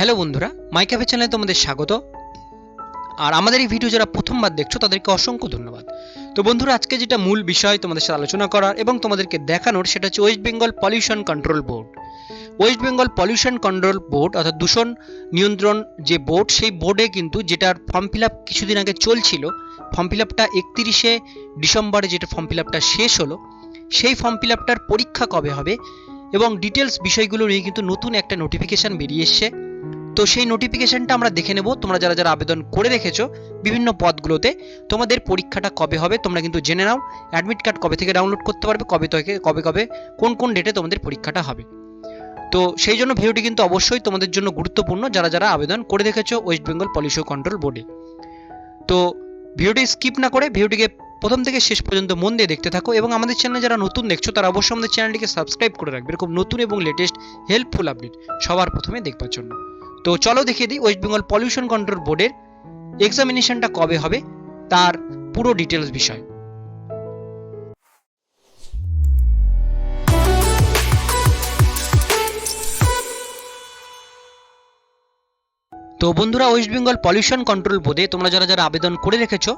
Hello বন্ধুরা, মাই cafe চ্যানেলে তোমাদের স্বাগত। আর আমাদের এই ভিডিও যারা প্রথমবার দেখছ, তাদেরকে অসংখ্য ধন্যবাদ। তো বন্ধুরা, আজকে যেটা মূল বিষয় তোমাদের সাথে আলোচনা করার এবং তোমাদেরকে দেখানোর, সেটা হচ্ছে West Bengal pollution control board West Bengal pollution control board অর্থাৎ দূষণ নিয়ন্ত্রণ যে বোর্ড সেই বোর্ডে কিন্তু যেটার ফর্ম ফিল আপ কিছুদিন আগে চলছিল ফর্ম ফিল আপটা একত্রিশে ডিসেম্বরে যেটা ফর্ম ফিল আপটা শেষ হলো, সেই ফর্ম ফিল আপটার পরীক্ষা কবে হবে এবং ডিটেলস বিষয়গুলো নিয়ে কিন্তু নতুন একটা নোটিফিকেশান বেরিয়ে এসছে। তো সেই নোটিফিকেশনটা আমরা দেখে নেব। তোমরা যারা যারা আবেদন করে রেখেছো বিভিন্ন পদগুলোতে, তোমাদের পরীক্ষাটা কবে হবে তোমরা কিন্তু জেনে নাও। অ্যাডমিট কার্ড কবে থেকে ডাউনলোড করতে পারবে, কবে থেকে, কবে কবে, কোন কোন ডেটে তোমাদের পরীক্ষাটা হবে। তো সেই জন্য ভিডিওটি কিন্তু অবশ্যই তোমাদের জন্য গুরুত্বপূর্ণ। যারা যারা আবেদন করে রেখেছো ওয়েস্ট বেঙ্গল পলিউশন কন্ট্রোল বোর্ডে তো ভিডিওটি স্কিপ না করে, ভিডিওটিকে প্রথম থেকে শেষ পর্যন্ত মন দিয়ে দেখতে থাকো এবং আমাদের চ্যানেলে যারা নতুন দেখছ, তারা অবশ্যই আমাদের চ্যানেলটিকে সাবস্ক্রাইব করে রাখবে। এরকম নতুন এবং লেটেস্ট হেল্পফুল আপডেট সবার প্রথমে দেখবার জন্য। তো চলো দেখিয়ে দিই ওয়েস্ট বেঙ্গল পলিউশন কন্ট্রোল বোর্ডের এক্সামিনেশনটা কবে হবে, তার পুরো ডিটেলস বিষয়। তো বন্ধুরা ওয়েস্ট বেঙ্গল পলিউশন কন্ট্রোল বোর্ডে তোমরা যারা যারা আবেদন করে রেখেছো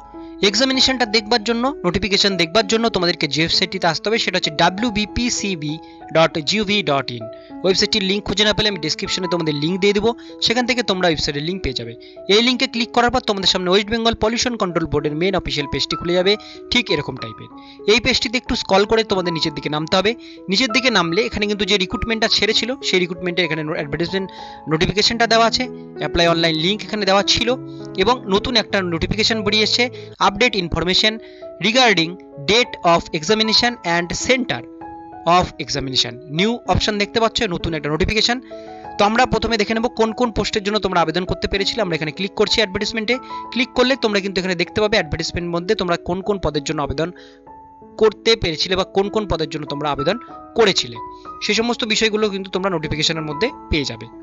এক্সামিনেশনটা দেখবার জন্য নোটিফিকেশন দেখবার জন্য তোমাদেরকে যে ওয়েবসাইটটিতে আসতে হবে, সেটা হচ্ছে W BPCB dot GOV dot in ওয়েবসাইটটির link খুঁজে না পেলে আমি ডিসক্রিপশনে তোমাদের লিঙ্ক দিয়ে দেবো, সেখান থেকে তোমরা ওয়েবসাইটের লিঙ্ক পেয়ে যাবে। এই লিঙ্কে ক্লিক করার পর তোমাদের সামনে ওয়েস্ট বেঙ্গল পলিউশন কন্ট্রোল বোর্ডের মেন অফিসিয়াল পেজটি খুলে যাবে, ঠিক এরকম টাইপের এই পেজটিতে একটু স্কল করে তোমাদের নিচের দিকে নামতে হবে। নিচের দিকে নামলে এখানে কিন্তু যে রিক্রুটমেন্টটা ছেড়েছিল, সেই রিক্রুটমেন্টের এখানে অ্যাডভার্টাইজমেন্ট নোটিফিকেশনটা দেওয়া আছে অ্যাপ্লাই অনলাইন লিঙ্ক এখানে দেওয়া ছিল। এবং নতুন একটা নোটিফিকেশন বেরিয়েছে update information regarding date of examination and center of examination new option দেখতে পাচ্ছ, নতুন একটা নোটিফিকেশন তো আমরা প্রথমে দেখে নেব কোন কোন পোস্টের জন্য তোমরা আবেদন করতে পেরেছিলে। আমরা এখানে ক্লিক করছি অ্যাডভার্টিসমেন্টে ক্লিক করলে তোমরা কিন্তু এখানে দেখতে পাবে অ্যাডভার্টিসমেন্ট মধ্যে তোমরা কোন কোন পদের জন্য আবেদন করতে পেরেছিলে বা কোন কোন পদের জন্য তোমরা আবেদন করেছিলে। সেই সমস্ত বিষয়গুলো কিন্তু তোমরা নোটিফিকেশনের মধ্যে পেয়ে যাবে।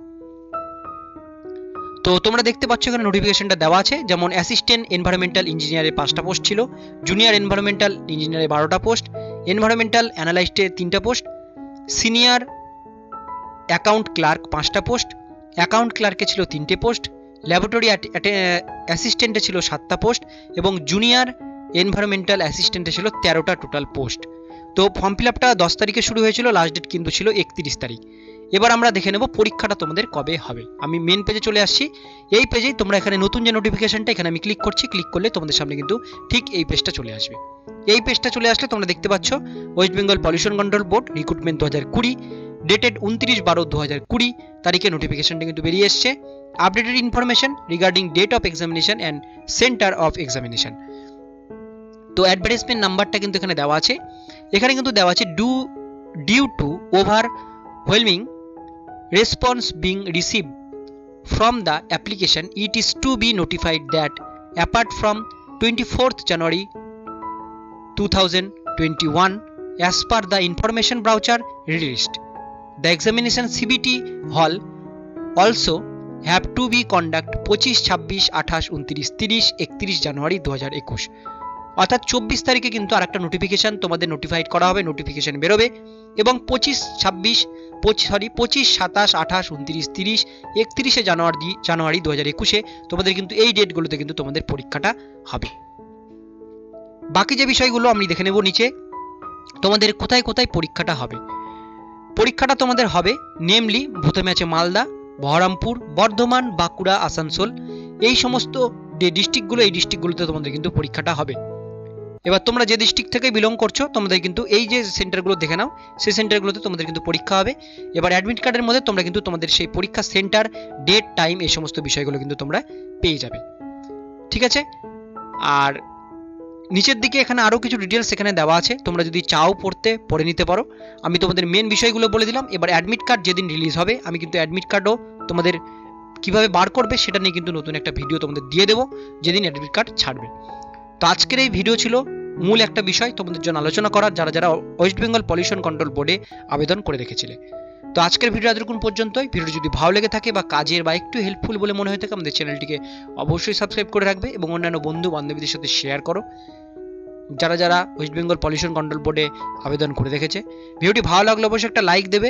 তো তোমরা দেখতে পাচ্ছ এখানে নোটিফিকেশনটা দেওয়া আছে। যেমন অ্যাসিস্ট্যান্ট এনভায়রনমেন্টাল ইঞ্জিনিয়ারের পাঁচটা পোস্ট ছিল জুনিয়র এনভায়রনমেন্টাল ইঞ্জিনিয়ারের বারোটা পোস্ট এনভায়রনমেন্টাল অ্যানালাইস্টের তিনটা পোস্ট সিনিয়র অ্যাকাউন্ট ক্লার্ক পাঁচটা পোস্ট অ্যাকাউন্ট ক্লার্কে ছিল তিনটে পোস্ট ল্যাবরেটরি অ্যাসিস্ট্যান্টে ছিল সাতটা পোস্ট এবং জুনিয়র এনভায়রনমেন্টাল অ্যাসিস্ট্যান্টে ছিল তেরোটা টোটাল পোস্ট তো ফর্ম ফিল আপটা দশ তারিখে শুরু হয়েছিল লাস্ট ডেট কিন্তু ছিল একত্রিশ তারিখ। এবার আমরা দেখে নেব পরীক্ষাটা তোমাদের কবে হবে। আমি মেন পেজে চলে আসছি। এই পেজেই তোমরা এখানে নতুন যে নোটিফিকেশনটা এখানে আমি ক্লিক করছি। ক্লিক করলে তোমাদের সামনে কিন্তু ঠিক এই পেজটা চলে আসবে। এই পেজটা চলে আসলে তোমরা দেখতে পাচ্ছ West Bengal pollution control board recruitment দু হাজার কুড়ি ডেটেড উনত্রিশ বারো দু হাজার কুড়ি তারিখে নোটিফিকেশনটা কিন্তু বেরিয়ে এসছে। Updated information regarding date of examination and center of examination তো অ্যাডভার্টাইজমেন্ট নাম্বারটা কিন্তু এখানে দেওয়া আছে। এখানে কিন্তু দেওয়া আছে do due to overwhelming response being received from the application it is to be notified that apart from 24th january 2021 as per the information brochure released the examination cbt hall also have to be conduct 25 26 28 29 30 31 জানুয়ারি 2021 অর্থাৎ চব্বিশ তারিখে কিন্তু আর একটা notification তোমাদের notified করা হবে notification বেরোবে এবং পঁচিশ ছাব্বিশ সরি পঁচিশ, সাতাশ, আঠাশ, উনত্রিশ, তিরিশ, একত্রিশে জানুয়ারি জানুয়ারি দু হাজার একুশে তোমাদের কিন্তু এই ডেটগুলোতে কিন্তু তোমাদের পরীক্ষাটা হবে। বাকি যে বিষয়গুলো আমি দেখে নেব নিচে, তোমাদের কোথায় কোথায় পরীক্ষাটা হবে? পরীক্ষাটা তোমাদের হবে নেমলি প্রথমে আছে মালদা, বহরমপুর, বর্ধমান, বাঁকুড়া, আসানসোল, এই সমস্ত যে ডিস্ট্রিক্টগুলো এই ডিস্ট্রিক্টগুলোতে তোমাদের কিন্তু পরীক্ষাটা হবে। এবার তোমরা যে ডিস্ট্রিক্ট থেকে বিলং করছ, তোমাদের কিন্তু এই যে সেন্টারগুলো দেখে নাও, সেই সেন্টারগুলোতে তোমাদের কিন্তু পরীক্ষা হবে। এবার অ্যাডমিট কার্ডের মধ্যে তোমরা কিন্তু তোমাদের সেই পরীক্ষা সেন্টার ডেট টাইম এই সমস্ত বিষয়গুলো কিন্তু তোমরা পেয়ে যাবে। ঠিক আছে? আর নিচের দিকে এখানে আরও কিছু ডিটেলস এখানে দেওয়া আছে। তোমরা যদি চাও পড়তে, পড়ে নিতে পারো। আমি তোমাদের মেন বিষয়গুলো বলে দিলাম। এবার অ্যাডমিট কার্ড যেদিন রিলিজ হবে, আমি কিন্তু অ্যাডমিট কার্ডও তোমাদের কীভাবে বার করবে, সেটা নিয়ে কিন্তু নতুন একটা ভিডিও তোমাদের দিয়ে দেবো, যেদিন অ্যাডমিট কার্ড ছাড়বে। তো আজকের এই ভিডিও ছিল মূল একটা বিষয় তোমাদের জন্য আলোচনা করার, যারা যারা ওয়েস্ট বেঙ্গল পলিউশন কন্ট্রোল বোর্ডে আবেদন করে রেখেছিলে। তো আজকের ভিডিও এতটুকুন পর্যন্তই। ভিডিও যদি ভালো লেগে থাকে বা কাজের বা একটু হেল্পফুল বলে মনে হয়ে থাকে, আমাদের চ্যানেলটিকে অবশ্যই সাবস্ক্রাইব করে রাখবে এবং অন্যান্য বন্ধু বান্ধবীদের সাথে শেয়ার করো। যারা যারা ওয়েস্ট বেঙ্গল পলিউশন কন্ট্রোল বোর্ডে আবেদন করে রেখেছে ভিডিওটি ভালো লাগলে অবশ্যই একটা লাইক দেবে